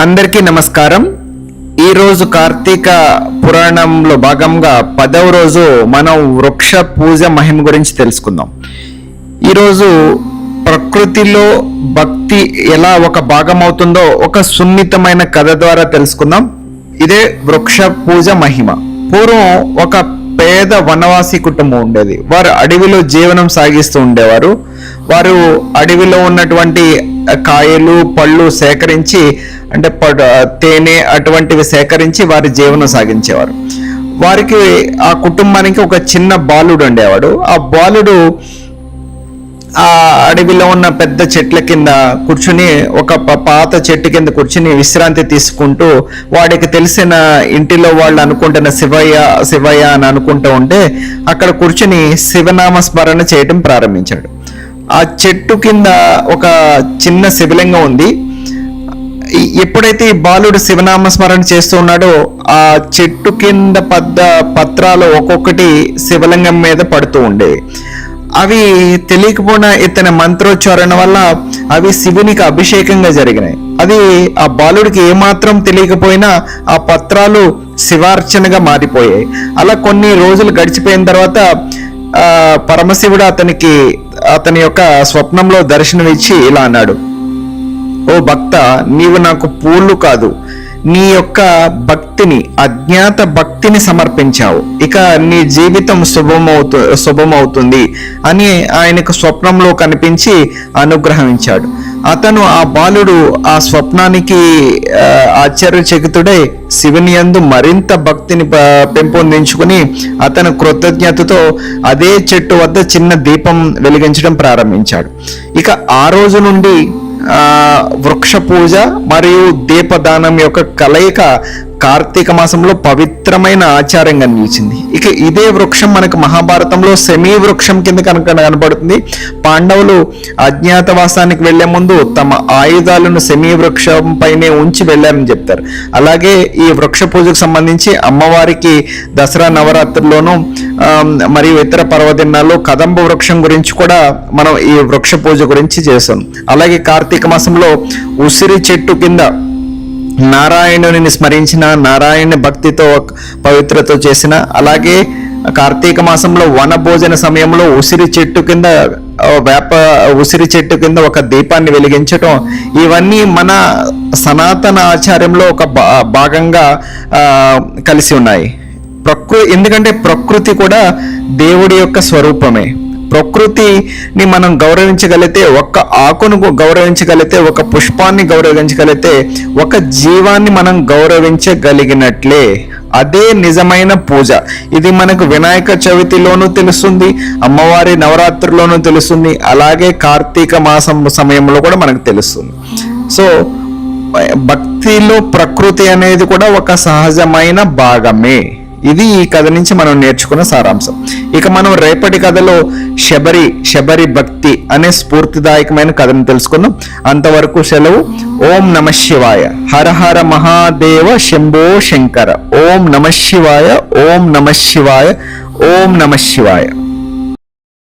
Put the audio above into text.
అందరికీ నమస్కారం. ఈరోజు కార్తీక పురాణంలో భాగంగా పదవ రోజు మనం వృక్ష పూజ మహిమ గురించి తెలుసుకుందాం. ఈరోజు ప్రకృతిలో భక్తి ఎలా ఒక భాగం అవుతుందో ఒక సున్నితమైన కథ ద్వారా తెలుసుకుందాం. ఇదే వృక్ష పూజ మహిమ. పూర్వం ఒక పేద వనవాసి కుటుంబం ఉండేది. వారు అడవిలో జీవనం సాగిస్తూ ఉండేవారు. వారు అడవిలో ఉన్నటువంటి కాయలు పళ్ళు సేకరించి అంటే పడు తేనె అటువంటివి సేకరించి వారి జీవనం సాగించేవారు. వారికి ఆ కుటుంబానికి ఒక చిన్న బాలుడు ఉండేవాడు. ఆ బాలుడు ఆ అడవిలో ఉన్న పెద్ద చెట్ల కింద కూర్చుని ఒక ప- పాత చెట్టు కింద కూర్చుని విశ్రాంతి తీసుకుంటూ వాడికి తెలిసిన ఇంటిలో వాళ్ళు అనుకుంటున్న శివయ్య శివయ్య అని అనుకుంటూ ఉంటే అక్కడ కూర్చుని శివనామ స్మరణ చేయటం ప్రారంభించాడు. ఆ చెట్టు కింద ఒక చిన్న శివలింగం ఉంది. ఎప్పుడైతే ఈ బాలుడు శివనామ స్మరణ చేస్తూ ఉన్నాడో ఆ చెట్టు కింద పద్ద పత్రాలు ఒక్కొక్కటి శివలింగం మీద పడుతూ ఉండేవి అవి తెలియకపోయిన ఇతని మంత్రోచ్చారణ వల్ల అవి శివునికి అభిషేకంగా జరిగినాయి. అది ఆ బాలుడికి ఏమాత్రం తెలియకపోయినా ఆ పత్రాలు శివార్చనగా మారిపోయాయి. అలా కొన్ని రోజులు గడిచిపోయిన తర్వాత పరమశివుడు అతనికి అతని యొక్క స్వప్నంలో దర్శనమిచ్చి ఇలా అన్నాడు. ఓ భక్త నీవు నాకు పూలు కాదు నీ యొక్క భక్తిని అజ్ఞాత భక్తిని సమర్పించావు. ఇక నీ జీవితం శుభమవుతు శుభమవుతుంది అని ఆయనకు స్వప్నంలో కనిపించి అనుగ్రహించాడు. అతను ఆ బాలుడు ఆ స్వప్నానికి ఆశ్చర్యచకితుడై శివుని యందు మరింత భక్తిని పెంపొందించుకుని అతను కృతజ్ఞతతో అదే చెట్టు వద్ద చిన్న దీపం వెలిగించడం ప్రారంభించాడు. ఇక ఆ రోజు నుండి వృక్ష పూజ మరియు దీపదానం యొక్క కలయిక కార్తీక మాసంలో పవిత్రమైన ఆచారంగా నిలిచింది. ఇక ఇదే వృక్షం మనకు మహాభారతంలో సెమీ వృక్షం కింద కనుక కనబడుతుంది. పాండవులు అజ్ఞాతవాసానికి వెళ్ళే ముందు తమ ఆయుధాలను సెమీ వృక్షం పైనే ఉంచి వెళ్ళారని చెప్తారు. అలాగే ఈ వృక్ష పూజకు సంబంధించి అమ్మవారికి దసరా నవరాత్రుల్లోనూ మరియు ఇతర పర్వదినాల్లో కదంబ వృక్షం గురించి కూడా మనం ఈ వృక్ష పూజ గురించి చేస్తాం అలాగే కార్తీక మాసంలో ఉసిరి చెట్టు కింద నారాయణుని స్మరించిన నారాయణ భక్తితో పవిత్రత చేసిన అలాగే కార్తీక మాసంలో వన భోజన సమయంలో ఉసిరి చెట్టు కింద వేప ఉసిరి చెట్టు కింద ఒక దీపాన్ని వెలిగించటం ఇవన్నీ మన సనాతన ఆచార్యంలో ఒక భా- భాగంగా కలిసి ఉన్నాయి. ప్రకృ ఎందుకంటే ప్రకృతి కూడా దేవుడి యొక్క స్వరూపమే. ప్రకృతిని మనం గౌరవించగలిగితే ఒక్క ఆకును గౌరవించగలిగితే ఒక పుష్పాన్ని గౌరవించగలిగితే ఒక జీవాన్ని మనం గౌరవించగలిగినట్లే. అదే నిజమైన పూజ. ఇది మనకు వినాయక చవితిలోనూ తెలుస్తుంది అమ్మవారి నవరాత్రిలోనూ తెలుస్తుంది అలాగే కార్తీక మాసం సమయంలో కూడా మనకు తెలుస్తుంది. సో భక్తిలో ప్రకృతి అనేది కూడా ఒక సహజమైన భాగమే. ఇది ఈ కథ నుంచి మనం నేర్చుకున్న సారాంశం. ఇక మనం రేపటి కథలో శబరి శబరి భక్తి అనే స్ఫూర్తిదాయకమైన కథను తెలుసుకుందాం. అంతవరకు సెలవు. ఓం నమ శివాయ. హర హర మహాదేవ శంభో శంకర. ఓం నమ శివాయ. ఓం నమ శివాయ. ఓం నమ శివాయ.